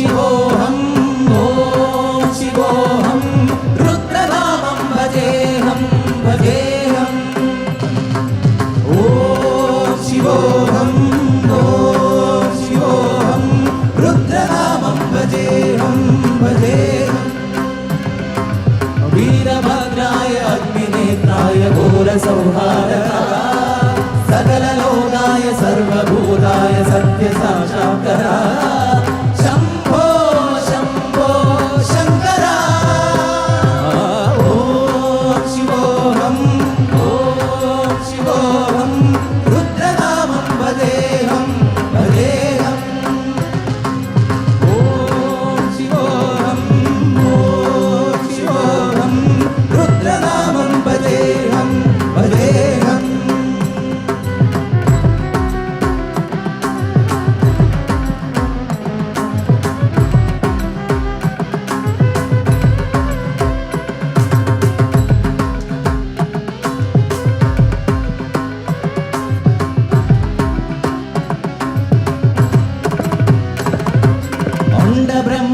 शिवोऽहं ॐ शिवोऽहं रुद्रनामं भजेऽहं भजेऽहम् ॐ शिवोऽहं ॐ शिवोऽहं रुद्रनामं भजेऽहं भजेऽहम् वीरभद्राय अग्निनेत्राय घोरसंहारः सकललोकाय सर्वभूताय सत्यसाक्षात्करा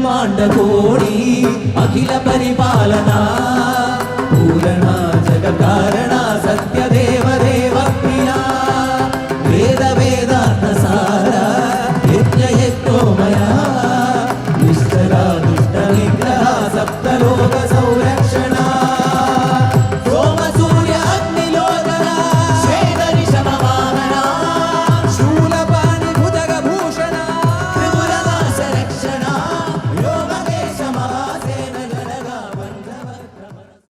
బ్రహ్మాండ కోడి అఖిల పరిపాలన. పూరణ జగ కారణ సత్య